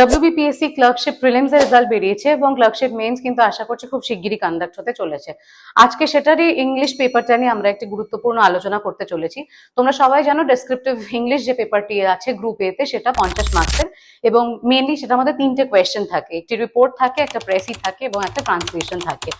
WBPSC clerkship prelims এর result বেরিয়েছে এবং ক্লার্কশিপ মেন্স কিন্তু আশা করছি খুব শিগগিরই কন্ডাক্ট হতে চলেছে। আজকে সেটারই ইংলিশ পেপারটা নিয়ে আমরা একটি গুরুত্বপূর্ণ আলোচনা করতে চলেছি। তোমরা সবাই জানো ডেসক্রিপটিভ ইংলিশ যে পেপারটি আছে গ্রুপ এতে সেটা পঞ্চাশ মার্কসের এবং মেনলি সেটা আমাদের তিনটে কোয়েশ্চেন থাকে। একটি রিপোর্ট থাকে, একটা প্রেসি থাকে এবং একটা ট্রান্সলেশন থাকে।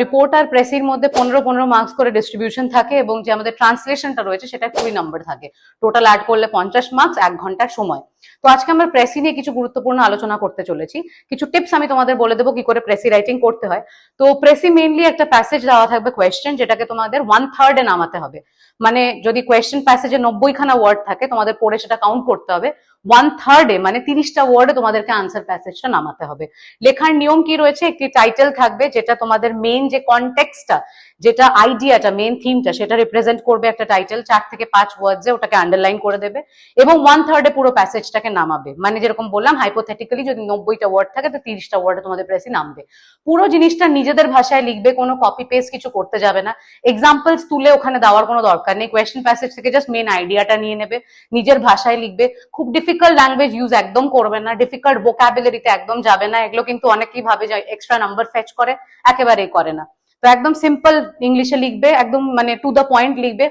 রিপোর্ট আর প্রেসির মধ্যে পনেরো পনেরো মার্কস করে ডিস্ট্রিবিউশন থাকে এবং যে আমাদের ট্রান্সলেশনটা রয়েছে সেটা কুড়ি নম্বর থাকে। টোটাল অ্যাড করলে পঞ্চাশ মার্কস এক ঘণ্টার সময়। তো আজকে আমরা প্রেসি নিয়ে কিছু গুরুত্বপূর্ণ আলোচনা করতে চলেছি। কিছু টিপস আমি তোমাদের বলে দেবো কি করে প্রেসি রাইটিং করতে হয়। তো প্রেসি মেইনলি একটা প্যাসেজ দেওয়া থাকবে কোয়েশ্চেন যেটাকে তোমাদের ওয়ান থার্ডে নামাতে হবে। মানে যদি কোয়েশ্চেন প্যাসেজে নব্বইখানা ওয়ার্ড থাকে, তোমাদের পড়ে সেটা কাউন্ট করতে হবে। ওয়ান থার্ডে মানে তিরিশটা ওয়ার্ডে তোমাদেরকে আনসার প্যাসেজটা নামাতে হবে। লেখার নিয়ম কি রয়েছে? একটি টাইটেল থাকবে, যেটা তোমাদের মেন যে কনটেক্সটটা যেটা আইডিয়াটা মেন থিমটা সেটা রিপ্রেজেন্ট করবে একটা টাইটেল চার থেকে পাঁচ ওয়ার্ডসে ওটাকে আন্ডারলাইন করে দেবে এবং ওয়ান থার্ডে পুরো প্যাসেজটাকে নামাবে। মানে যেরকম বললাম হাইপোথেটিক্যালি যদি নব্বইটা ওয়ার্ড থাকে, তো তিরিশটা ওয়ার্ডে তোমাদের প্রেসি নামবে। পুরো জিনিসটা নিজেদের ভাষায় লিখবে, কোনো কপি পেস্ট কিছু করতে যাবে না। এক্সাম্পলস তুলে ওখানে দেওয়ার কোনো দরকার নেই। কোয়েশ্চেন প্যাসেজ থেকে জাস্ট মেন আইডিয়াটা নিয়ে নেবে। নিজের ভাষায় লিখবে। খুব ডিফিকাল্ট ল্যাঙ্গুয়েজ ইউজ একদম করবে না ডিফিকাল্ট ভোকাবুলারিতে একদম যাবে না, এগুলো কিন্তু অনেকেই ভাবে যে এক্সট্রা নাম্বার ফেচ করে, একেবারেই করে না। তো একদম সিম্পল ইংলিশে লিখবে, একদম মানে টু দ্য পয়েন্ট লিখবে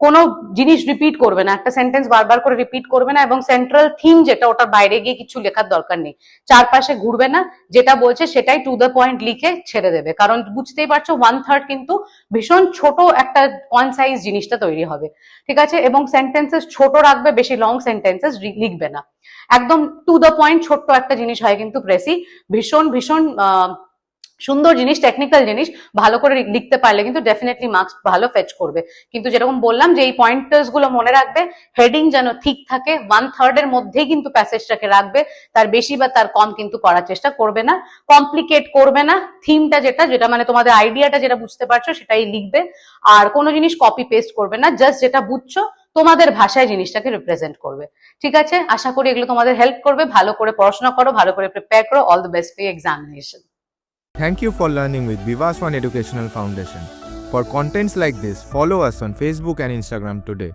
কোনো জিনিস রিপিট করবে না। একটা সেন্টেন্স বারবার করে রিপিট করবে না এবং সেন্ট্রাল থিম যেটা, ওটার বাইরে গিয়ে কিছু লেখার দরকার নেই। চারপাশে ঘুরবে না, যেটা বলছে সেটাই টু দ্য পয়েন্ট লিখে ছেড়ে দেবে। কারণ বুঝতেই পারছ ওয়ান থার্ড কিন্তু ভীষণ ছোট একটা কনসাইজ জিনিসটা তৈরি হবে। ঠিক আছে? এবং সেন্টেন্সেস ছোট রাখবে, বেশি লং সেন্টেন্সেস লিখবে না। একদম টু দ্য পয়েন্ট ছোট্ট একটা জিনিস হয় কিন্তু প্রেসি। ভীষণ ভীষণ সুন্দর জিনিস টেকনিক্যাল জিনিস, ভালো করে লিখতে পারলে কিন্তু ডেফিনেটলি মার্কস ভালো ফেচ করবে। কিন্তু যেরকম বললাম যে এই পয়েন্টার্সগুলো মনে রাখবে হেডিং যেন ঠিক থাকে ওয়ান থার্ড এর মধ্যেই কিন্তু প্যাসেজটাকে রাখবে, তার বেশি বা তার কম কিন্তু করার চেষ্টা করবে না। কমপ্লিকেট করবে না থিমটা যেটা যেটা মানে তোমাদের আইডিয়াটা যেটা বুঝতে পারছ, সেটাই লিখবে। আর কোনো জিনিস কপি পেস্ট করবে না জাস্ট যেটা বুঝছ, তোমাদের ভাষায় জিনিসটাকে রিপ্রেজেন্ট করবে। ঠিক আছে? আশা করি এগুলো তোমাদের হেল্প করবে। ভালো করে পড়াশোনা করো, ভালো করে প্রিপেয়ার করো। All the best for examination Thank you for learning with Vivas One Educational Foundation. For contents like this, follow us on Facebook and Instagram today.